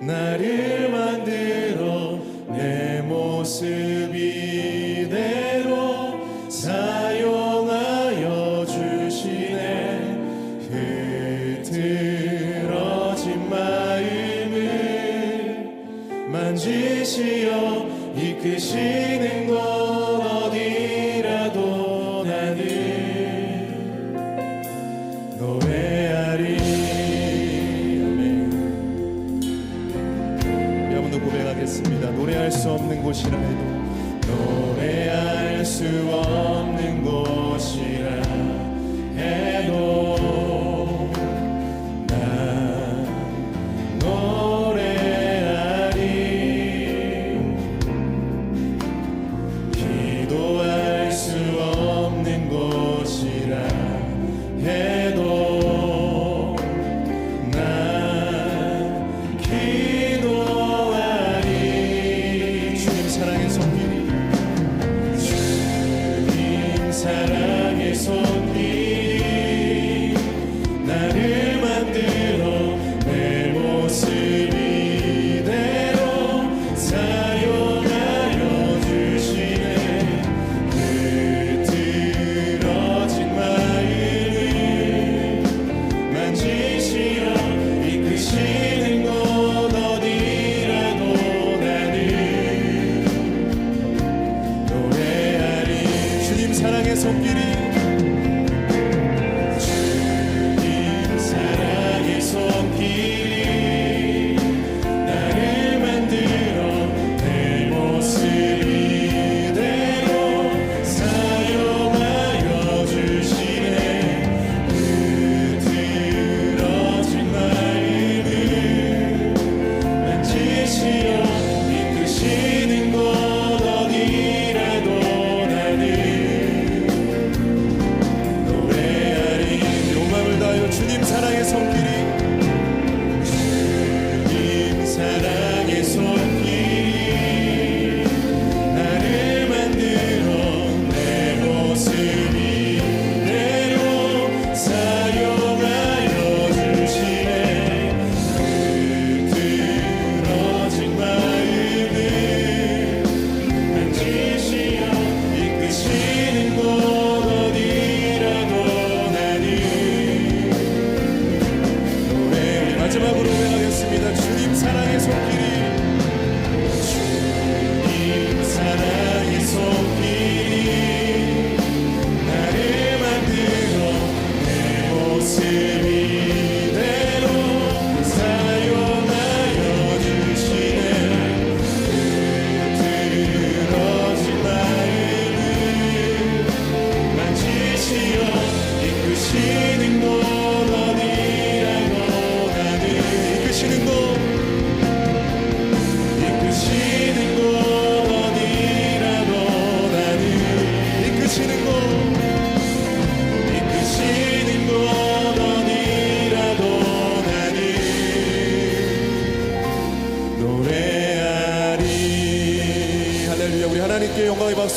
나를 수 없는 곳이라 해도 노래할 수 없는 곳이라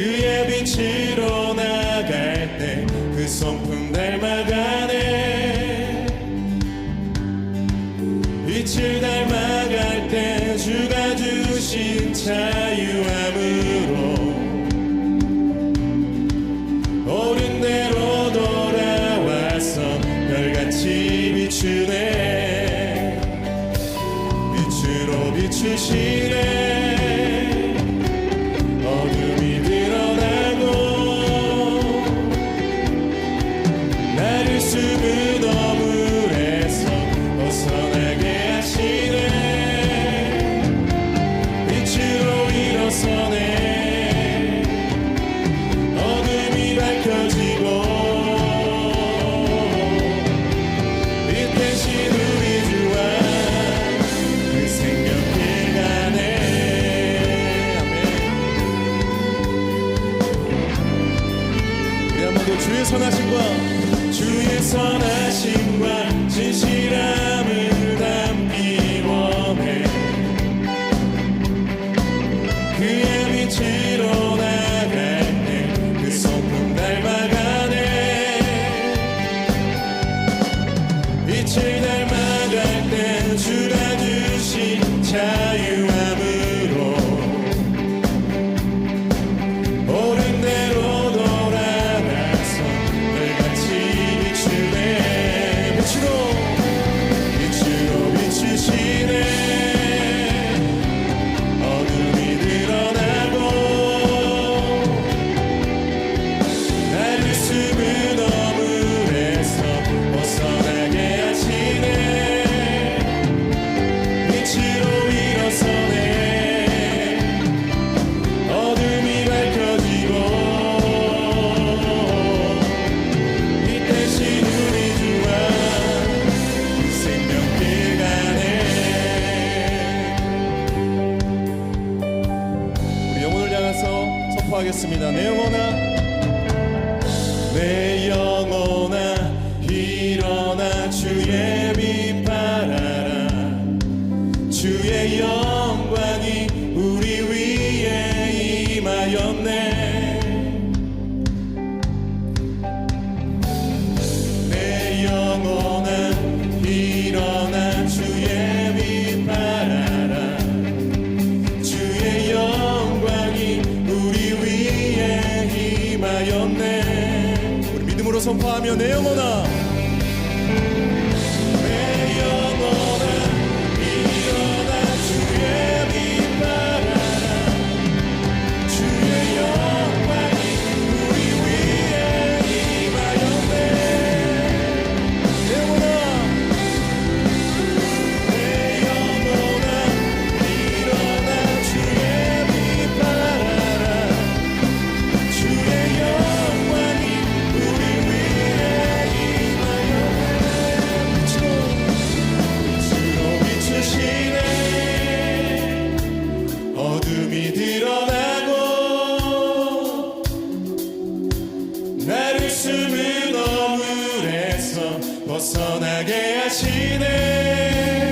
그의 빛으로 나갈 때 그 성품 닮아가네. 빛을 닮아갈 때 주가 주신 자유함으로 옳은 대로 돌아와서 별같이 비추네. 빛으로 비추시네. 부르겠습니다. 내 영혼아, 내 영혼아, 일어나 주의 빛 바라라, 주의 영. 선포하며 내 영혼아 떠나게 하시네.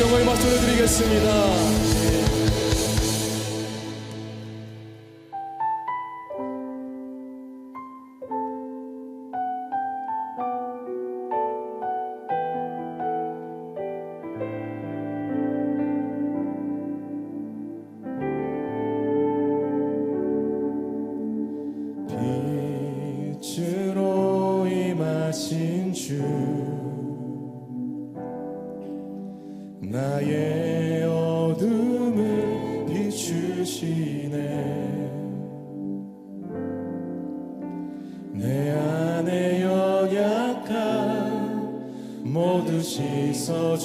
영광의 박수를 드리겠습니다. 빛으로 임하신 주 나의 어둠을 비추시네. 내 안에 연약한 모두 씻어주시고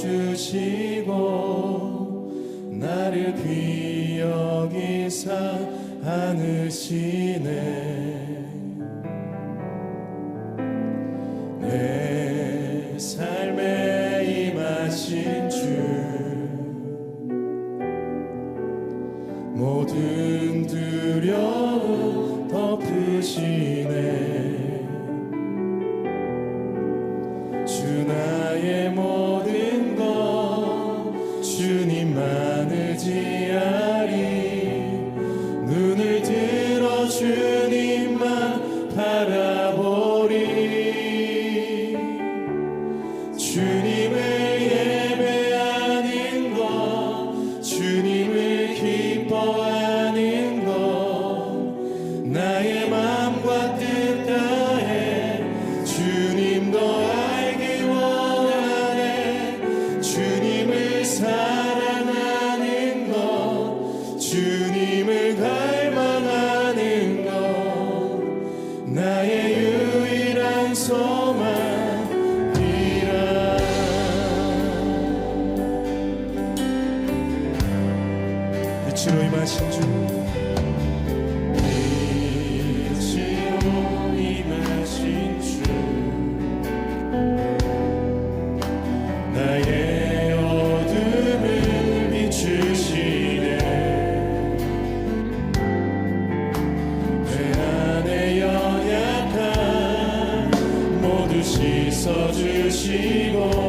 주시고